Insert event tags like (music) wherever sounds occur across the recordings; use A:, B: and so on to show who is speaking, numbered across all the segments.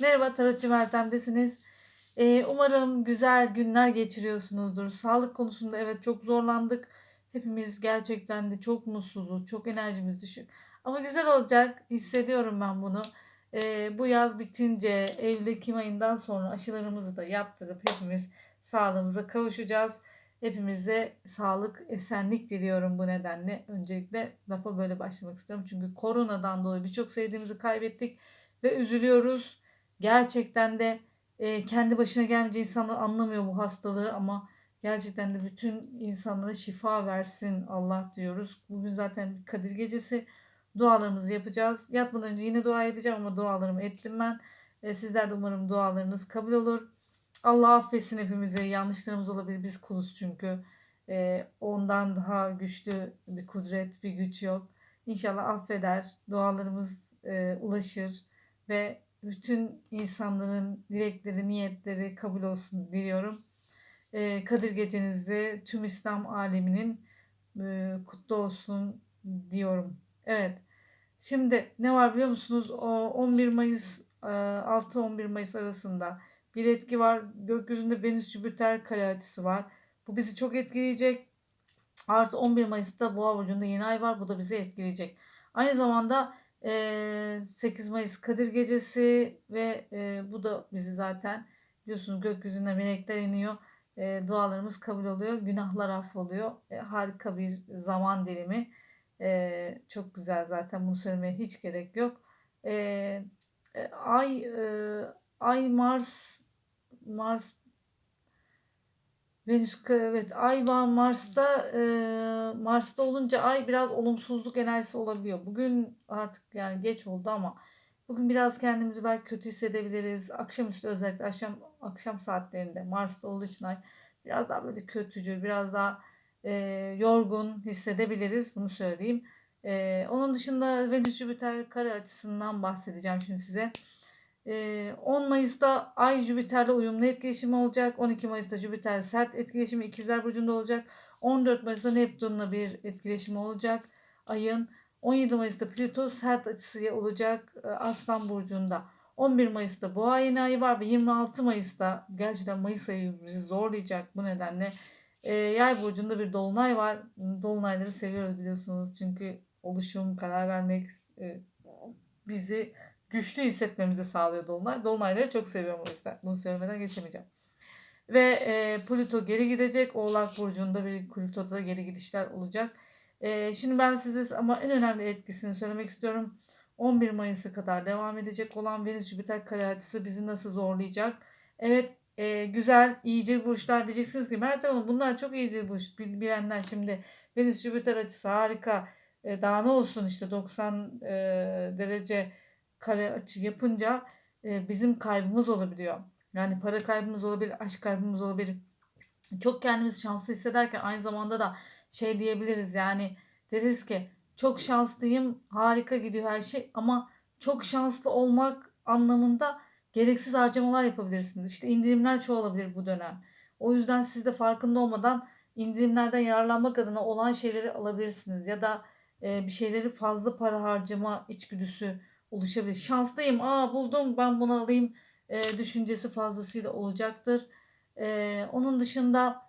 A: Merhaba Tarotçu Meltem'desiniz. Ee, umarım güzel günler geçiriyorsunuzdur. Sağlık konusunda evet çok zorlandık. Hepimiz gerçekten de çok mutsuzuz. Çok enerjimiz düşük. Ama güzel olacak. Hissediyorum ben bunu. Ee, bu yaz bitince Eylül Ekim ayından sonra aşılarımızı da yaptırıp hepimiz sağlığımıza kavuşacağız. Hepimize sağlık, esenlik diliyorum bu nedenle. Öncelikle lafa böyle başlamak istiyorum. Çünkü koronadan dolayı birçok sevdiğimizi kaybettik ve üzülüyoruz. Gerçekten de e, kendi başına gelince insanlar anlamıyor bu hastalığı ama gerçekten de bütün insanlara şifa versin Allah diyoruz. Bugün zaten Kadir Gecesi dualarımızı yapacağız. Yatmadan önce yine dua edeceğim ama dualarımı ettim ben. E, sizler de umarım dualarınız kabul olur. Allah affetsin hepimizi. Yanlışlarımız olabilir. Biz kuluz çünkü. E, ondan daha güçlü bir kudret, bir güç yok. İnşallah affeder. Dualarımız e, ulaşır ve bütün insanların dilekleri, niyetleri kabul olsun diliyorum. Ee, Kadir gecenizi tüm İslam aleminin e, kutlu olsun diyorum. Evet. Şimdi ne var biliyor musunuz? O 11 Mayıs 6-11 Mayıs arasında bir etki var. Gökyüzünde Venüs Jüpiter kare açısı var. Bu bizi çok etkileyecek. Artı 11 Mayıs'ta Boğa burcunda yeni ay var. Bu da bizi etkileyecek. Aynı zamanda 8 Mayıs Kadir Gecesi ve bu da bizi zaten biliyorsunuz gökyüzüne melekler iniyor. dualarımız kabul oluyor. Günahlar affoluyor. harika bir zaman dilimi. çok güzel zaten bunu söylemeye hiç gerek yok. ay ay Mars Mars Venüs evet Ay var Mars'ta e, Mars'ta olunca Ay biraz olumsuzluk enerjisi olabiliyor. Bugün artık yani geç oldu ama bugün biraz kendimizi belki kötü hissedebiliriz. Akşamüstü özellikle akşam akşam saatlerinde Mars'ta olduğu için Ay biraz daha böyle kötücül, biraz daha e, yorgun hissedebiliriz. Bunu söyleyeyim. E, onun dışında Venüs Jüpiter kare açısından bahsedeceğim şimdi size. 10 Mayıs'ta Ay Jüpiter'le uyumlu etkileşimi olacak. 12 Mayıs'ta Jüpiter sert etkileşimi İkizler Burcu'nda olacak. 14 Mayıs'ta Neptün'le bir etkileşimi olacak. Ayın 17 Mayıs'ta Plüto sert açısı olacak Aslan Burcu'nda. 11 Mayıs'ta Boğa yeni ayı var ve 26 Mayıs'ta gerçekten Mayıs ayı bizi zorlayacak bu nedenle. E, Yay burcunda bir dolunay var. Dolunayları seviyoruz biliyorsunuz çünkü oluşum, karar vermek e, bizi güçlü hissetmemizi sağlıyor Dolunay. Dolunayları çok seviyorum o yüzden. Bunu söylemeden geçemeyeceğim. Ve e, Plüto geri gidecek. Oğlak Burcu'nda bir Plüto'da geri gidişler olacak. E, şimdi ben size ama en önemli etkisini söylemek istiyorum. 11 Mayıs'a kadar devam edecek olan Venüs Jüpiter kare açısı bizi nasıl zorlayacak? Evet e, güzel, iyice burçlar diyeceksiniz ki Mert Hanım bunlar çok iyice burç bilenler şimdi Venüs Jüpiter açısı harika. E, daha ne olsun işte 90 e, derece kare açı yapınca e, bizim kaybımız olabiliyor. Yani para kaybımız olabilir, aşk kaybımız olabilir. Çok kendimizi şanslı hissederken aynı zamanda da şey diyebiliriz yani deriz ki çok şanslıyım, harika gidiyor her şey ama çok şanslı olmak anlamında gereksiz harcamalar yapabilirsiniz. İşte indirimler çoğalabilir bu dönem. O yüzden siz de farkında olmadan indirimlerden yararlanmak adına olan şeyleri alabilirsiniz ya da e, bir şeyleri fazla para harcama içgüdüsü oluşabilir. Şanslıyım, aa buldum ben bunu alayım e, düşüncesi fazlasıyla olacaktır. E, onun dışında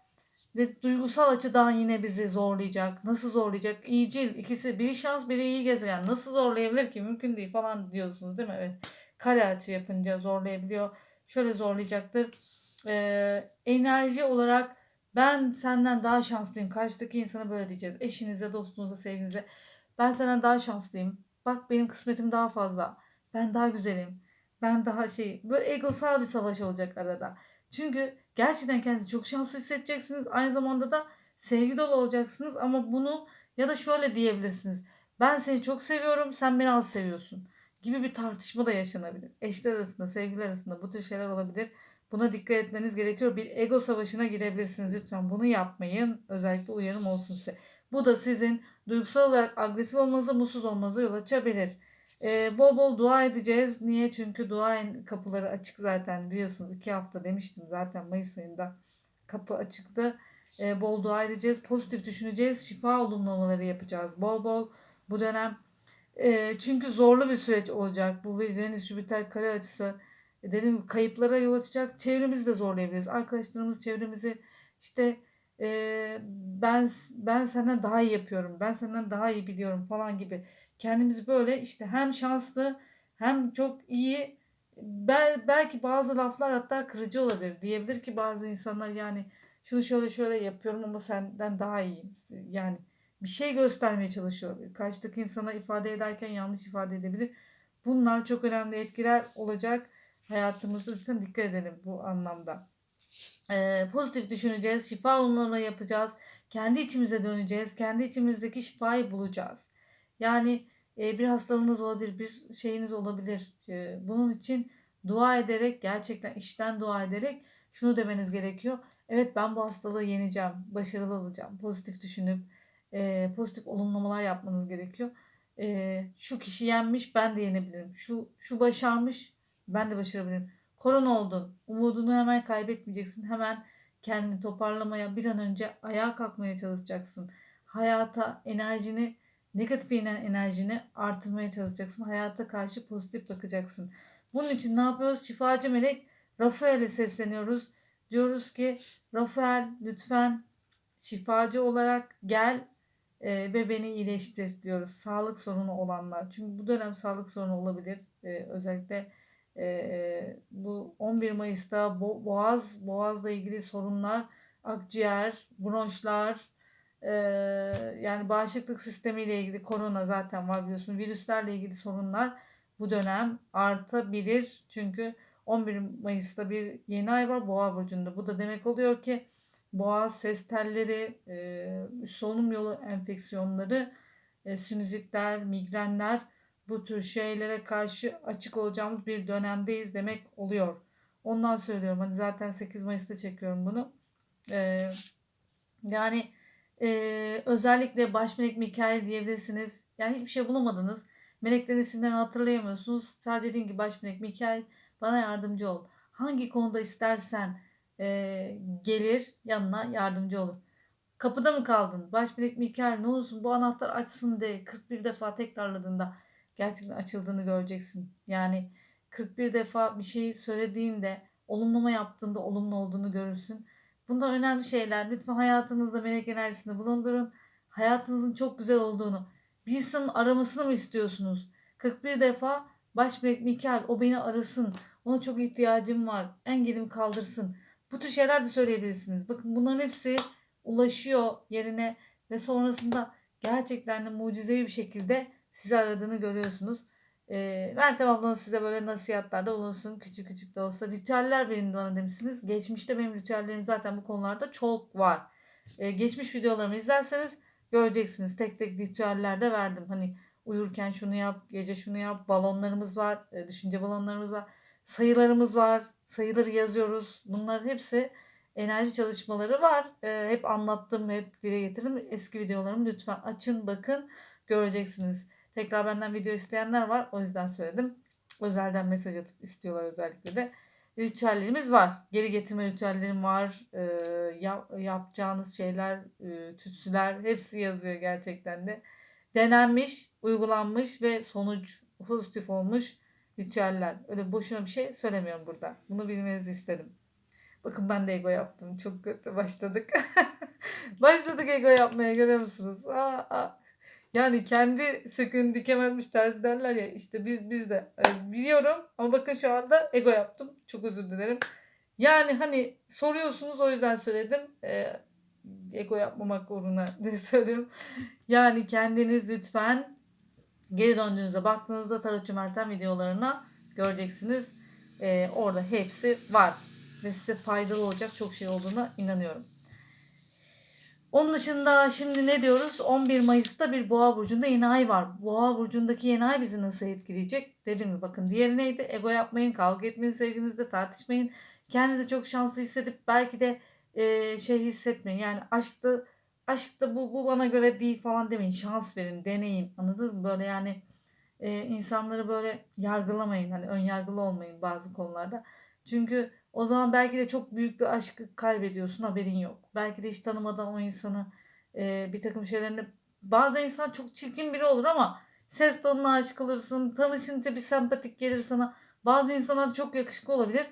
A: ve duygusal açıdan yine bizi zorlayacak. Nasıl zorlayacak? İyicil ikisi biri şans biri iyi gezegen. Nasıl zorlayabilir ki? Mümkün değil falan diyorsunuz değil mi? Evet. Kare açı yapınca zorlayabiliyor. Şöyle zorlayacaktır. Ee, enerji olarak ben senden daha şanslıyım. Karşıdaki insana böyle diyeceğiz. Eşinize, dostunuza, sevginize. Ben senden daha şanslıyım. Bak benim kısmetim daha fazla. Ben daha güzelim. Ben daha şey böyle egosal bir savaş olacak arada. Çünkü gerçekten kendinizi çok şanslı hissedeceksiniz. Aynı zamanda da sevgi dolu olacaksınız ama bunu ya da şöyle diyebilirsiniz. Ben seni çok seviyorum, sen beni az seviyorsun gibi bir tartışma da yaşanabilir. Eşler arasında, sevgililer arasında bu tür şeyler olabilir. Buna dikkat etmeniz gerekiyor. Bir ego savaşına girebilirsiniz. Lütfen bunu yapmayın. Özellikle uyarım olsun size. Bu da sizin duygusal olarak agresif olmanıza, mutsuz olmanıza yol açabilir. Ee, bol bol dua edeceğiz. Niye? Çünkü dua kapıları açık zaten biliyorsunuz. iki hafta demiştim zaten Mayıs ayında kapı açıktı. Ee, bol dua edeceğiz. Pozitif düşüneceğiz. Şifa olumlamaları yapacağız. Bol bol bu dönem. E, çünkü zorlu bir süreç olacak. Bu Venüs Jüpiter kare açısı gibi kayıplara yol açacak. Çevremizi de zorlayabiliriz. Arkadaşlarımız, çevremizi işte e, ben ben senden daha iyi yapıyorum. Ben senden daha iyi biliyorum falan gibi. Kendimizi böyle işte hem şanslı hem çok iyi bel, belki bazı laflar hatta kırıcı olabilir. Diyebilir ki bazı insanlar yani şunu şöyle şöyle yapıyorum ama senden daha iyiyim. Yani bir şey göstermeye çalışıyor. Karşıdaki insana ifade ederken yanlış ifade edebilir. Bunlar çok önemli etkiler olacak. Hayatımızda lütfen dikkat edelim bu anlamda. Ee, pozitif düşüneceğiz. Şifa olumlama yapacağız. Kendi içimize döneceğiz. Kendi içimizdeki şifayı bulacağız. Yani e, bir hastalığınız olabilir, bir şeyiniz olabilir. E, bunun için dua ederek, gerçekten işten dua ederek şunu demeniz gerekiyor. Evet ben bu hastalığı yeneceğim, başarılı olacağım. Pozitif düşünüp e, pozitif olumlamalar yapmanız gerekiyor. E, şu kişi yenmiş, ben de yenebilirim. Şu şu başarmış, ben de başarabilirim. Korona oldun, umudunu hemen kaybetmeyeceksin. Hemen kendini toparlamaya, bir an önce ayağa kalkmaya çalışacaksın. Hayata, enerjini negatif enerjini artırmaya çalışacaksın. Hayata karşı pozitif bakacaksın. Bunun için ne yapıyoruz? Şifacı melek Rafael'e sesleniyoruz. Diyoruz ki Rafael lütfen şifacı olarak gel e, ve beni iyileştir diyoruz. Sağlık sorunu olanlar. Çünkü bu dönem sağlık sorunu olabilir. E, özellikle e, bu 11 Mayıs'ta bo boğaz, boğazla ilgili sorunlar, akciğer, bronşlar, ee, yani bağışıklık sistemiyle ilgili korona zaten var biliyorsun. Virüslerle ilgili sorunlar bu dönem artabilir. Çünkü 11 Mayıs'ta bir yeni ay var Boğa burcunda. Bu da demek oluyor ki boğaz ses telleri, e, solunum yolu enfeksiyonları, e, sinüzitler, migrenler bu tür şeylere karşı açık olacağımız bir dönemdeyiz demek oluyor. Ondan söylüyorum. Hani zaten 8 Mayıs'ta çekiyorum bunu. E, yani ee, özellikle baş melek Mikail diyebilirsiniz. Yani hiçbir şey bulamadınız. Meleklerin isimlerini hatırlayamıyorsunuz. Sadece deyin ki baş melek Mikail bana yardımcı ol. Hangi konuda istersen e, gelir yanına yardımcı olur. Kapıda mı kaldın? Baş melek Mikail ne olsun bu anahtar açsın de 41 defa tekrarladığında gerçekten açıldığını göreceksin. Yani 41 defa bir şey söylediğinde olumlama yaptığında olumlu olduğunu görürsün. Bunlar önemli şeyler. Lütfen hayatınızda melek enerjisini bulundurun. Hayatınızın çok güzel olduğunu. Bir insanın aramasını mı istiyorsunuz? 41 defa baş melek Mikael o beni arasın. Ona çok ihtiyacım var. Engelimi kaldırsın. Bu tür şeyler de söyleyebilirsiniz. Bakın bunların hepsi ulaşıyor yerine ve sonrasında gerçekten de mucizevi bir şekilde sizi aradığını görüyorsunuz. E, Meltem ablanız size böyle nasihatlarda bulunsun. Küçük küçük de olsa. Ritüeller verin bana demişsiniz. Geçmişte benim ritüellerim zaten bu konularda çok var. E, geçmiş videolarımı izlerseniz göreceksiniz. Tek tek ritüeller de verdim. Hani uyurken şunu yap, gece şunu yap. Balonlarımız var. E, düşünce balonlarımız var. Sayılarımız var. Sayıları yazıyoruz. Bunlar hepsi enerji çalışmaları var. E, hep anlattım, hep dile getirdim. Eski videolarımı lütfen açın, bakın. Göreceksiniz. Tekrar benden video isteyenler var. O yüzden söyledim. Özelden mesaj atıp istiyorlar özellikle de. Ritüellerimiz var. Geri getirme ritüellerim var. E, yap, yapacağınız şeyler, e, tütsüler (laughs) hepsi yazıyor gerçekten de. Denenmiş, uygulanmış ve sonuç pozitif olmuş ritüeller. Öyle boşuna bir şey söylemiyorum burada. Bunu bilmenizi istedim. Bakın ben de ego yaptım. Çok kötü başladık. (laughs) başladık ego yapmaya görüyor musunuz? Aa, aa. Yani kendi söküğünü dikemezmiş terzi derler ya işte biz biz de e, biliyorum ama bakın şu anda ego yaptım. Çok özür dilerim. Yani hani soruyorsunuz o yüzden söyledim. E, ego yapmamak uğruna (laughs) diye söylüyorum. Yani kendiniz lütfen geri döndüğünüzde baktığınızda Tarotçu Mertem videolarına göreceksiniz. E, orada hepsi var. Ve size faydalı olacak çok şey olduğuna inanıyorum. Onun dışında şimdi ne diyoruz? 11 Mayıs'ta bir Boğa burcunda yeni ay var. Boğa burcundaki yeni ay bizi nasıl etkileyecek? Dedim mi? Bakın diğeri neydi? Ego yapmayın, kavga etmeyin sevginizde, tartışmayın. Kendinizi çok şanslı hissedip belki de e, şey hissetmeyin. Yani aşkta aşkta bu, bu bana göre değil falan demeyin. Şans verin, deneyin. Anladınız mı? Böyle yani e, insanları böyle yargılamayın. Hani ön yargılı olmayın bazı konularda. Çünkü o zaman belki de çok büyük bir aşkı kaybediyorsun haberin yok. Belki de hiç tanımadan o insanı e, bir takım şeylerini bazı insan çok çirkin biri olur ama ses tonuna aşık olursun. Tanışınca bir sempatik gelir sana. Bazı insanlar çok yakışıklı olabilir.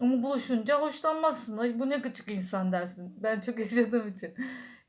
A: Ama buluşunca hoşlanmazsın. Ay bu ne gıcık insan dersin. Ben çok (laughs) yaşadığım için.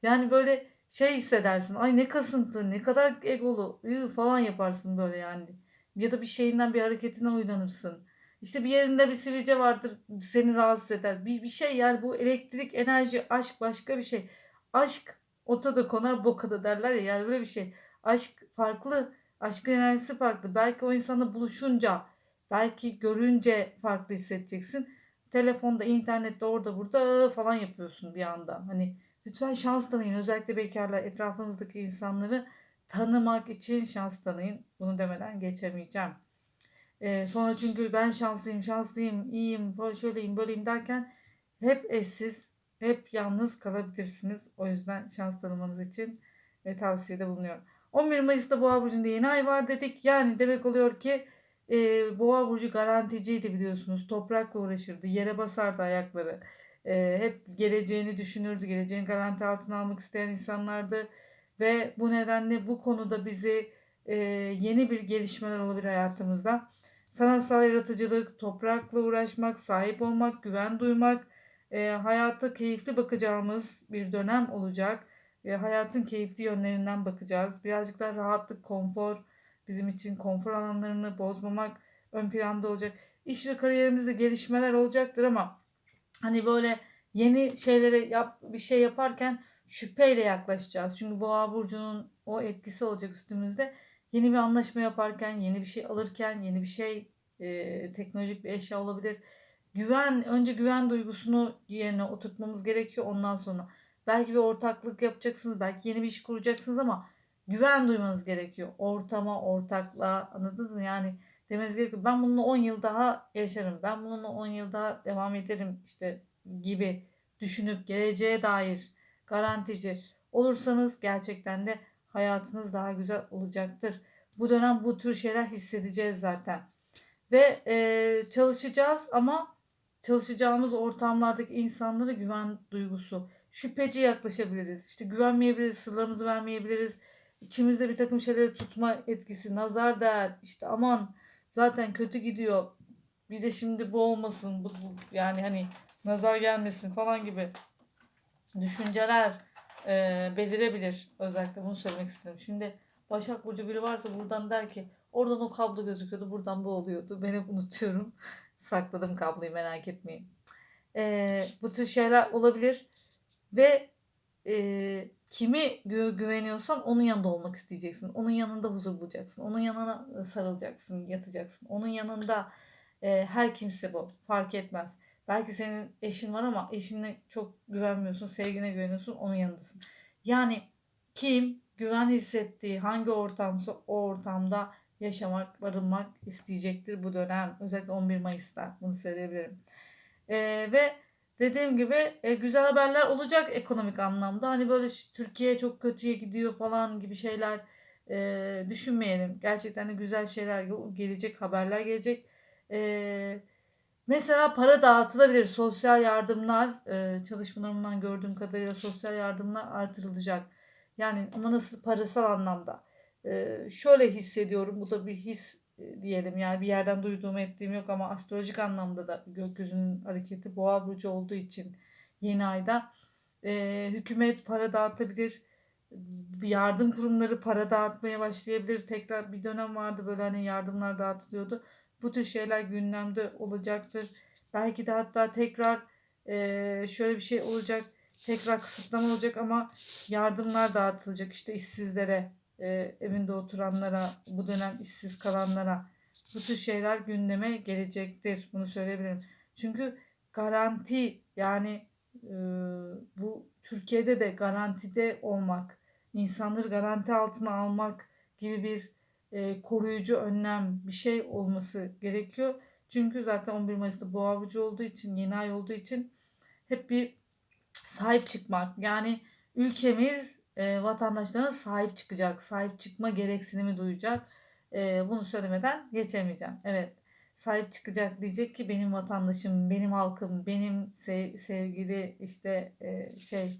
A: Yani böyle şey hissedersin. Ay ne kasıntı, ne kadar egolu falan yaparsın böyle yani. Ya da bir şeyinden bir hareketine uylanırsın. İşte bir yerinde bir sivilce vardır seni rahatsız eder. Bir, bir şey yani bu elektrik, enerji, aşk başka bir şey. Aşk ota da konar boka da derler ya yani böyle bir şey. Aşk farklı. Aşkın enerjisi farklı. Belki o insanla buluşunca, belki görünce farklı hissedeceksin. Telefonda, internette, orada burada ıı, falan yapıyorsun bir anda. Hani lütfen şans tanıyın. Özellikle bekarlar etrafınızdaki insanları tanımak için şans tanıyın. Bunu demeden geçemeyeceğim. Ee, sonra çünkü ben şanslıyım, şanslıyım, iyiyim, şöyleyim, böyleyim derken hep eşsiz, hep yalnız kalabilirsiniz. O yüzden şans tanımanız için e, tavsiyede bulunuyorum. 11 Mayıs'ta Boğa Burcu'nda yeni ay var dedik. Yani demek oluyor ki e, Boğa Burcu garanticiydi biliyorsunuz. Toprakla uğraşırdı, yere basardı ayakları. E, hep geleceğini düşünürdü, geleceğini garanti altına almak isteyen insanlardı. Ve bu nedenle bu konuda bizi e, yeni bir gelişmeler olabilir hayatımızda. Sanatsal yaratıcılık, toprakla uğraşmak, sahip olmak, güven duymak, e, hayata keyifli bakacağımız bir dönem olacak. E, hayatın keyifli yönlerinden bakacağız. Birazcık daha rahatlık, konfor, bizim için konfor alanlarını bozmamak ön planda olacak. İş ve kariyerimizde gelişmeler olacaktır ama hani böyle yeni şeylere yap, bir şey yaparken şüpheyle yaklaşacağız. Çünkü Boğa burcunun o etkisi olacak üstümüzde. Yeni bir anlaşma yaparken, yeni bir şey alırken, yeni bir şey e, teknolojik bir eşya olabilir. Güven, önce güven duygusunu yerine oturtmamız gerekiyor ondan sonra. Belki bir ortaklık yapacaksınız, belki yeni bir iş kuracaksınız ama güven duymanız gerekiyor. Ortama, ortaklığa anladınız mı? Yani demeniz gerekiyor. Ben bununla 10 yıl daha yaşarım. Ben bununla 10 yıl daha devam ederim işte gibi düşünüp geleceğe dair garantici olursanız gerçekten de hayatınız daha güzel olacaktır. Bu dönem bu tür şeyler hissedeceğiz zaten. Ve e, çalışacağız ama çalışacağımız ortamlardaki insanlara güven duygusu. Şüpheci yaklaşabiliriz. İşte güvenmeyebiliriz, sırlarımızı vermeyebiliriz. İçimizde bir takım şeyleri tutma etkisi, nazar değer. İşte aman zaten kötü gidiyor. Bir de şimdi bu olmasın. Bu, bu, yani hani nazar gelmesin falan gibi düşünceler e, belirebilir. Özellikle bunu söylemek istiyorum. Şimdi Başak Burcu biri varsa buradan der ki oradan o kablo gözüküyordu buradan bu oluyordu. Ben hep unutuyorum. (laughs) Sakladım kabloyu merak etmeyin. E, bu tür şeyler olabilir. Ve e, kimi gü- güveniyorsan onun yanında olmak isteyeceksin. Onun yanında huzur bulacaksın. Onun yanına sarılacaksın, yatacaksın. Onun yanında e, her kimse bu. Fark etmez. Belki senin eşin var ama eşine çok güvenmiyorsun, sevgine güveniyorsun, onun yanındasın. Yani kim güven hissettiği hangi ortamsa o ortamda yaşamak, barınmak isteyecektir bu dönem. Özellikle 11 Mayıs'ta bunu söyleyebilirim. Ee, ve dediğim gibi e, güzel haberler olacak ekonomik anlamda. Hani böyle Türkiye çok kötüye gidiyor falan gibi şeyler e, düşünmeyelim. Gerçekten de güzel şeyler gelecek, haberler gelecek. Eee Mesela para dağıtılabilir. Sosyal yardımlar, e, çalışmalarımdan gördüğüm kadarıyla sosyal yardımlar artırılacak. Yani ama nasıl parasal anlamda. E, şöyle hissediyorum. Bu da bir his e, diyelim. Yani bir yerden duyduğum ettiğim yok ama astrolojik anlamda da gökyüzünün hareketi boğa burcu olduğu için yeni ayda hükümet para dağıtabilir. Yardım kurumları para dağıtmaya başlayabilir. Tekrar bir dönem vardı böyle hani yardımlar dağıtılıyordu bu tür şeyler gündemde olacaktır. Belki de hatta tekrar e, şöyle bir şey olacak. Tekrar kısıtlama olacak ama yardımlar dağıtılacak işte işsizlere, e, evinde oturanlara, bu dönem işsiz kalanlara. Bu tür şeyler gündeme gelecektir. Bunu söyleyebilirim. Çünkü garanti yani e, bu Türkiye'de de garantide olmak, insanları garanti altına almak gibi bir e, koruyucu önlem bir şey olması gerekiyor. Çünkü zaten 11 Mayıs'ta boğa burcu olduğu için, yeni ay olduğu için hep bir sahip çıkmak. Yani ülkemiz e, vatandaşlarına sahip çıkacak, sahip çıkma gereksinimi duyacak. E, bunu söylemeden geçemeyeceğim. Evet, sahip çıkacak diyecek ki benim vatandaşım, benim halkım, benim sev- sevgili işte e, şey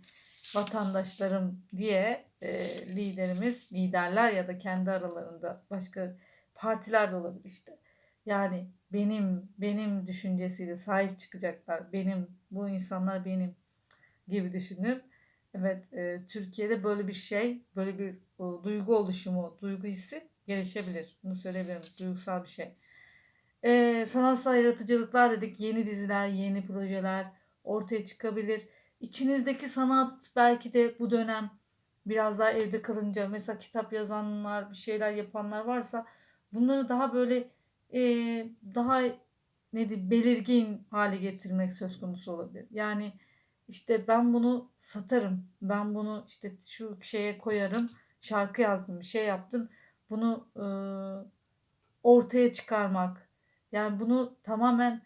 A: vatandaşlarım diye e, liderimiz, liderler ya da kendi aralarında başka partiler de olabilir işte. Yani benim benim düşüncesiyle sahip çıkacaklar. Benim bu insanlar benim gibi düşünüp evet e, Türkiye'de böyle bir şey, böyle bir o, duygu oluşumu, duygu hissi gelişebilir. Bunu söyleyebilirim. Duygusal bir şey. E, sanatsal yaratıcılıklar dedik. Yeni diziler, yeni projeler ortaya çıkabilir. İçinizdeki sanat belki de bu dönem biraz daha evde kalınca mesela kitap yazanlar, bir şeyler yapanlar varsa bunları daha böyle e, daha ne diyeyim, belirgin hale getirmek söz konusu olabilir. Yani işte ben bunu satarım. Ben bunu işte şu şeye koyarım. Şarkı yazdım, bir şey yaptım. Bunu e, ortaya çıkarmak. Yani bunu tamamen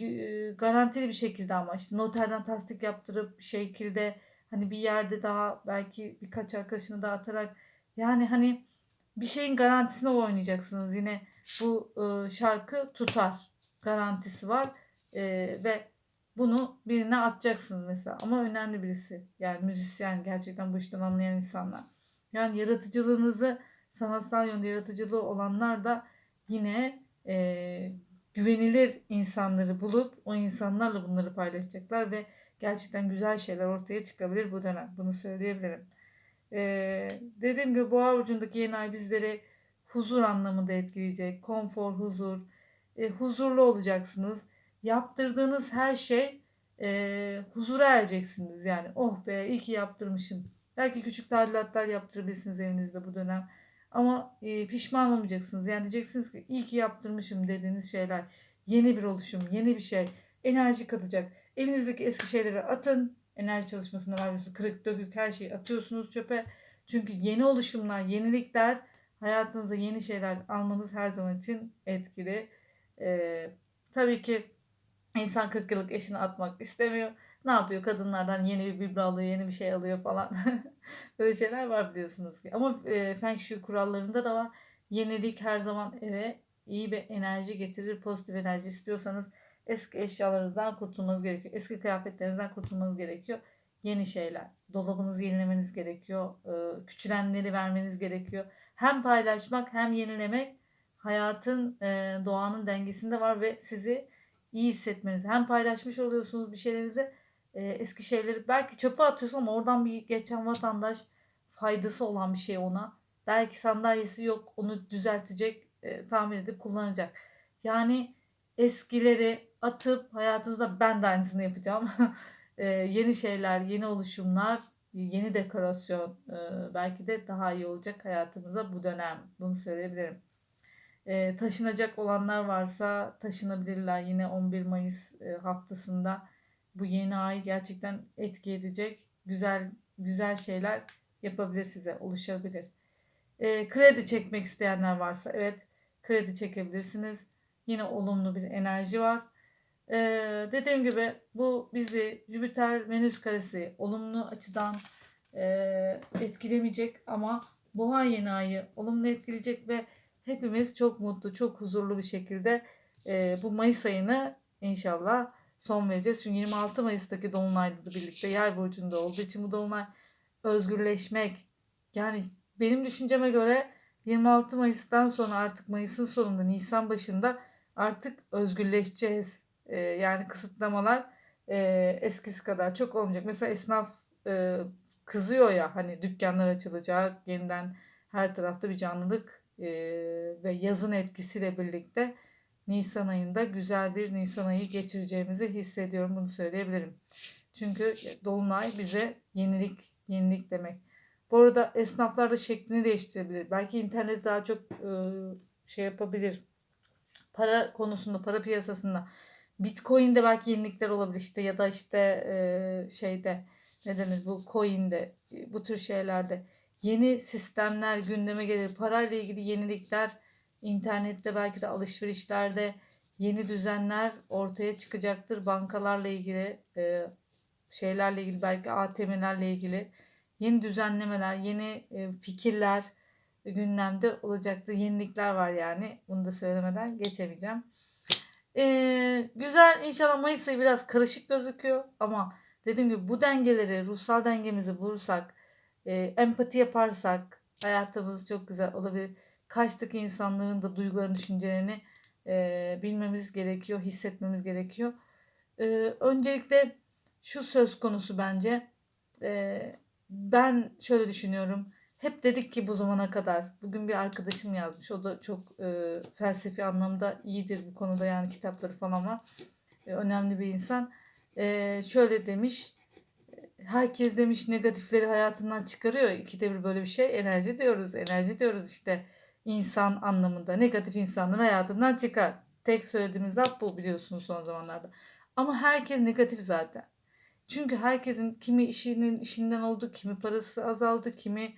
A: e, garantili bir şekilde ama işte noterden tasdik yaptırıp bir şekilde hani bir yerde daha belki birkaç arkadaşını da atarak yani hani bir şeyin garantisine oynayacaksınız. Yine bu e, şarkı tutar garantisi var e, ve bunu birine atacaksınız mesela ama önemli birisi yani müzisyen gerçekten bu işten anlayan insanlar. Yani yaratıcılığınızı sanatsal yönde yaratıcılığı olanlar da yine e, güvenilir insanları bulup o insanlarla bunları paylaşacaklar ve gerçekten güzel şeyler ortaya çıkabilir bu dönem. Bunu söyleyebilirim. Ee, dediğim gibi boğa burcundaki yeni ay bizleri huzur anlamında etkileyecek. Konfor, huzur. E, huzurlu olacaksınız. Yaptırdığınız her şey e, huzura ereceksiniz. Yani oh be iyi ki yaptırmışım. Belki küçük tadilatlar yaptırabilirsiniz evinizde bu dönem. Ama e, pişman olmayacaksınız. Yani diyeceksiniz ki iyi ki yaptırmışım dediğiniz şeyler. Yeni bir oluşum, yeni bir şey. Enerji katacak. Evinizdeki eski şeyleri atın. Enerji çalışmasında var. Kırık dökük her şeyi atıyorsunuz çöpe. Çünkü yeni oluşumlar, yenilikler hayatınıza yeni şeyler almanız her zaman için etkili. Ee, tabii ki insan 40 yıllık eşini atmak istemiyor. Ne yapıyor? Kadınlardan yeni bir biblo alıyor, yeni bir şey alıyor falan. (laughs) Böyle şeyler var biliyorsunuz ki. Ama e, Feng Shui kurallarında da var. Yenilik her zaman eve iyi bir enerji getirir. Pozitif enerji istiyorsanız eski eşyalarınızdan kurtulmanız gerekiyor. Eski kıyafetlerinizden kurtulmanız gerekiyor. Yeni şeyler. Dolabınızı yenilemeniz gerekiyor. E, küçülenleri vermeniz gerekiyor. Hem paylaşmak hem yenilemek hayatın, e, doğanın dengesinde var ve sizi iyi hissetmeniz. Hem paylaşmış oluyorsunuz bir şeylerinizi e, eski şeyleri belki çöpe atıyorsun ama oradan bir geçen vatandaş faydası olan bir şey ona. Belki sandalyesi yok onu düzeltecek e, tamir edip kullanacak. Yani eskileri atıp hayatınızda ben de aynısını yapacağım. (laughs) e, yeni şeyler, yeni oluşumlar, yeni dekorasyon e, belki de daha iyi olacak hayatımıza bu dönem. Bunu söyleyebilirim. E, taşınacak olanlar varsa taşınabilirler. Yine 11 Mayıs e, haftasında bu yeni ay gerçekten etki edecek güzel güzel şeyler yapabilir size, oluşabilir. E, kredi çekmek isteyenler varsa evet kredi çekebilirsiniz. Yine olumlu bir enerji var. E, dediğim gibi bu bizi Jüpiter Venüs karesi olumlu açıdan e, etkilemeyecek ama boğa yeni ayı olumlu etkileyecek ve hepimiz çok mutlu, çok huzurlu bir şekilde e, bu Mayıs ayını inşallah son vereceğiz. Çünkü 26 Mayıs'taki Dolunay'la da birlikte yay burcunda olduğu için bu Dolunay özgürleşmek. Yani benim düşünceme göre 26 Mayıs'tan sonra artık Mayıs'ın sonunda, Nisan başında artık özgürleşeceğiz. Ee, yani kısıtlamalar e, eskisi kadar çok olmayacak. Mesela esnaf e, kızıyor ya hani dükkanlar açılacak, yeniden her tarafta bir canlılık e, ve yazın etkisiyle birlikte Nisan ayında güzel bir Nisan ayı geçireceğimizi hissediyorum. Bunu söyleyebilirim. Çünkü Dolunay bize yenilik, yenilik demek. Bu arada esnaflar da şeklini değiştirebilir. Belki internet daha çok e, şey yapabilir. Para konusunda, para piyasasında. Bitcoin'de belki yenilikler olabilir işte ya da işte e, şeyde ne denir bu coin'de bu tür şeylerde yeni sistemler gündeme gelir. Parayla ilgili yenilikler internette belki de alışverişlerde yeni düzenler ortaya çıkacaktır. Bankalarla ilgili e, şeylerle ilgili belki ATM'lerle ilgili yeni düzenlemeler, yeni e, fikirler gündemde olacaktır. Yenilikler var yani. Bunu da söylemeden geçemeyeceğim. Ee, güzel inşallah Mayıs ayı biraz karışık gözüküyor ama dediğim gibi bu dengeleri, ruhsal dengemizi bulursak, e, empati yaparsak hayatımız çok güzel olabilir karşıdaki insanların da duygularını, düşüncelerini e, bilmemiz gerekiyor, hissetmemiz gerekiyor. E, öncelikle şu söz konusu bence. E, ben şöyle düşünüyorum. Hep dedik ki bu zamana kadar. Bugün bir arkadaşım yazmış. O da çok e, felsefi anlamda iyidir bu konuda yani kitapları falan var. E, önemli bir insan. E, şöyle demiş. Herkes demiş negatifleri hayatından çıkarıyor. İkide bir böyle bir şey. Enerji diyoruz. Enerji diyoruz işte. insan anlamında. Negatif insanları hayatından çıkar. Tek söylediğimiz laf bu biliyorsunuz son zamanlarda. Ama herkes negatif zaten. Çünkü herkesin kimi işinin işinden oldu, kimi parası azaldı, kimi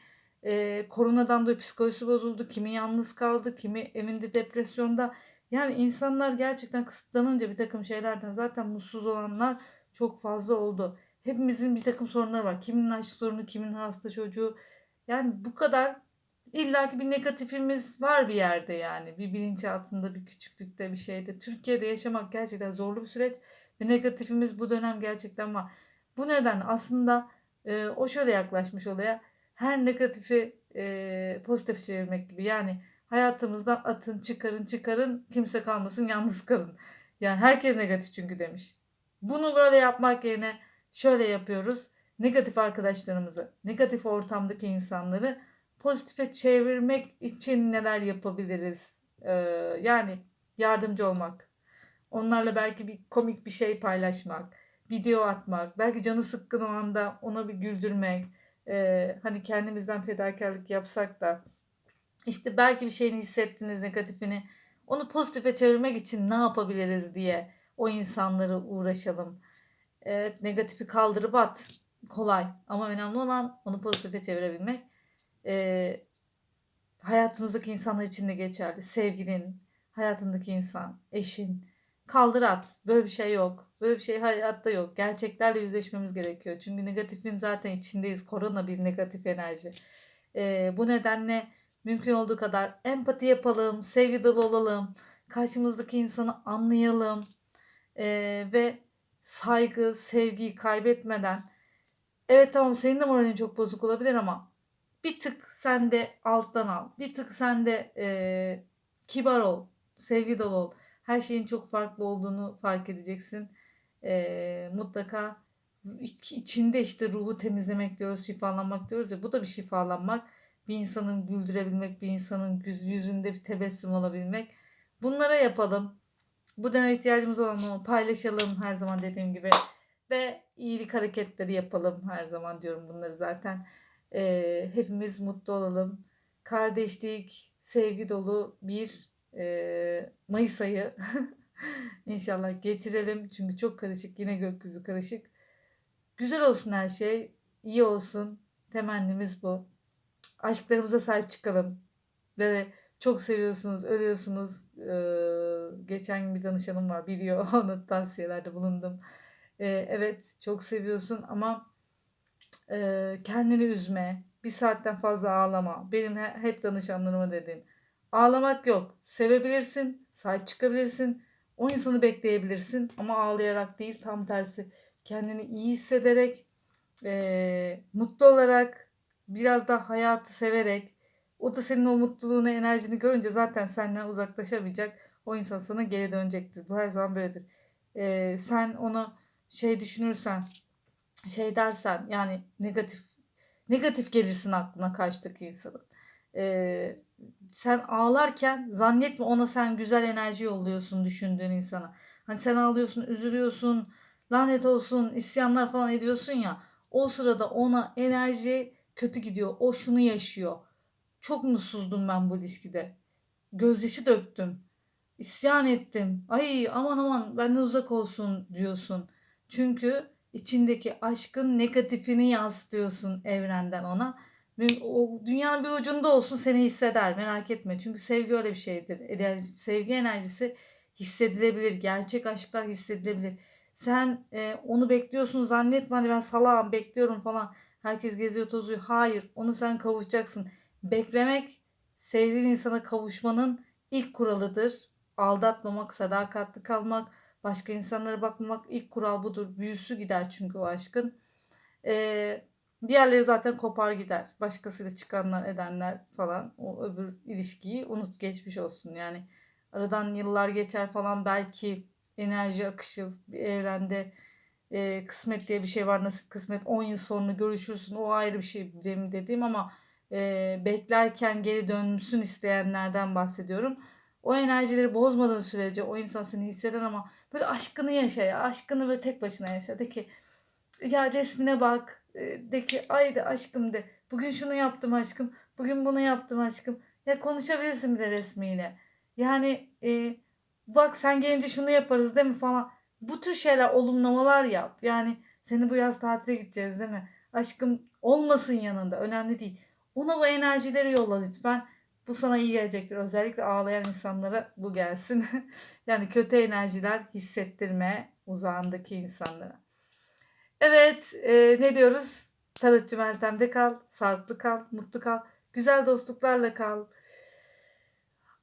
A: e, koronadan dolayı psikolojisi bozuldu, kimi yalnız kaldı, kimi evinde depresyonda. Yani insanlar gerçekten kısıtlanınca bir takım şeylerden zaten mutsuz olanlar çok fazla oldu. Hepimizin bir takım sorunları var. Kiminin aşk sorunu, kiminin hasta çocuğu. Yani bu kadar illaki bir negatifimiz var bir yerde yani. Bir bilinçaltında, bir küçüklükte, bir şeyde. Türkiye'de yaşamak gerçekten zorlu bir süreç. Ve negatifimiz bu dönem gerçekten var. Bu neden aslında e, o şöyle yaklaşmış olaya. Her negatifi e, pozitif çevirmek gibi. Yani hayatımızdan atın, çıkarın, çıkarın, kimse kalmasın, yalnız kalın. Yani herkes negatif çünkü demiş. Bunu böyle yapmak yerine şöyle yapıyoruz. Negatif arkadaşlarımızı, negatif ortamdaki insanları pozitife çevirmek için neler yapabiliriz? Ee, yani yardımcı olmak. Onlarla belki bir komik bir şey paylaşmak, video atmak, belki canı sıkkın o anda ona bir güldürmek. Ee, hani kendimizden fedakarlık yapsak da işte belki bir şeyini hissettiniz negatifini onu pozitife çevirmek için ne yapabiliriz diye o insanları uğraşalım. Evet negatifi kaldırıp at kolay ama önemli olan onu pozitife çevirebilmek. Ee, hayatımızdaki insanlar için de geçerli. Sevgilin, hayatındaki insan, eşin. Kaldır at. Böyle bir şey yok. Böyle bir şey hayatta yok. Gerçeklerle yüzleşmemiz gerekiyor. Çünkü negatifin zaten içindeyiz. Korona bir negatif enerji. Ee, bu nedenle mümkün olduğu kadar empati yapalım, sevgi dolu olalım, karşımızdaki insanı anlayalım ee, ve saygı, sevgiyi kaybetmeden evet tamam senin de moralin çok bozuk olabilir ama bir tık sen de alttan al. Bir tık sen de e, kibar ol, sevgi dolu ol. Her şeyin çok farklı olduğunu fark edeceksin. E, mutlaka içinde işte ruhu temizlemek diyoruz, şifalanmak diyoruz ya bu da bir şifalanmak. Bir insanın güldürebilmek, bir insanın yüzünde bir tebessüm olabilmek. Bunlara yapalım. Bu dönem ihtiyacımız olanı paylaşalım her zaman dediğim gibi. Ve iyilik hareketleri yapalım her zaman diyorum bunları zaten. Ee, hepimiz mutlu olalım. Kardeşlik, sevgi dolu bir e, Mayıs ayı. (laughs) (laughs) İnşallah geçirelim. Çünkü çok karışık. Yine gökyüzü karışık. Güzel olsun her şey. iyi olsun. Temennimiz bu. Aşklarımıza sahip çıkalım. Ve çok seviyorsunuz, ölüyorsunuz. Ee, geçen bir danışanım var biliyor. (laughs) Ona tavsiyelerde bulundum. Ee, evet çok seviyorsun ama e, kendini üzme. Bir saatten fazla ağlama. Benim hep danışanlarıma dediğim. Ağlamak yok. Sevebilirsin, sahip çıkabilirsin. O insanı bekleyebilirsin ama ağlayarak değil tam tersi. Kendini iyi hissederek, e, mutlu olarak, biraz da hayatı severek, o da senin o mutluluğunu, enerjini görünce zaten senden uzaklaşamayacak. O insan sana geri dönecektir. Bu her zaman böyledir. Ee, sen onu şey düşünürsen, şey dersen yani negatif negatif gelirsin aklına karşıdaki insanın. Ee, sen ağlarken zannetme ona sen güzel enerji yolluyorsun düşündüğün insana. Hani sen ağlıyorsun, üzülüyorsun, lanet olsun, isyanlar falan ediyorsun ya. O sırada ona enerji kötü gidiyor. O şunu yaşıyor. Çok mutsuzdum ben bu ilişkide. Gözyaşı döktüm. İsyan ettim. Ay aman aman benden uzak olsun diyorsun. Çünkü içindeki aşkın negatifini yansıtıyorsun evrenden ona. O dünyanın bir ucunda olsun seni hisseder merak etme. Çünkü sevgi öyle bir şeydir. Enerji, sevgi enerjisi hissedilebilir. Gerçek aşklar hissedilebilir. Sen e, onu bekliyorsun zannetme hani ben salağım bekliyorum falan. Herkes geziyor tozuyor. Hayır onu sen kavuşacaksın. Beklemek sevdiğin insana kavuşmanın ilk kuralıdır. Aldatmamak, sadakatli kalmak, başka insanlara bakmamak ilk kural budur. Büyüsü gider çünkü o aşkın. Ee, diğerleri zaten kopar gider. Başkasıyla çıkanlar edenler falan o öbür ilişkiyi unut geçmiş olsun. Yani Aradan yıllar geçer falan belki enerji akışı bir evrende e, kısmet diye bir şey var nasip kısmet 10 yıl sonra görüşürsün o ayrı bir şey benim dediğim ama e, beklerken geri dönmüşsün isteyenlerden bahsediyorum. O enerjileri bozmadığın sürece o insan seni hisseder ama böyle aşkını yaşa ya aşkını böyle tek başına yaşa de ki ya resmine bak e, de ki ay de aşkım de bugün şunu yaptım aşkım bugün bunu yaptım aşkım. Ya konuşabilirsin bir de resmiyle. Yani e, bak sen gelince şunu yaparız değil mi? falan. Bu tür şeyler olumlamalar yap. Yani seni bu yaz tatile gideceğiz değil mi? Aşkım olmasın yanında önemli değil. Ona bu enerjileri yolla lütfen. Bu sana iyi gelecektir. Özellikle ağlayan insanlara bu gelsin. (laughs) Yani kötü enerjiler hissettirme uzağındaki insanlara Evet, e, ne diyoruz? Tarotçu Meltem'de kal, sağlıklı kal, mutlu kal, güzel dostluklarla kal,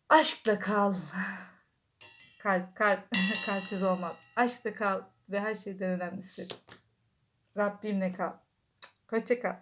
A: aşkla kal. Kalp, kalp, (laughs) kalpsiz olmaz. Aşkla kal ve her şeyden önemlisi Rabbimle kal. Hoşça kal.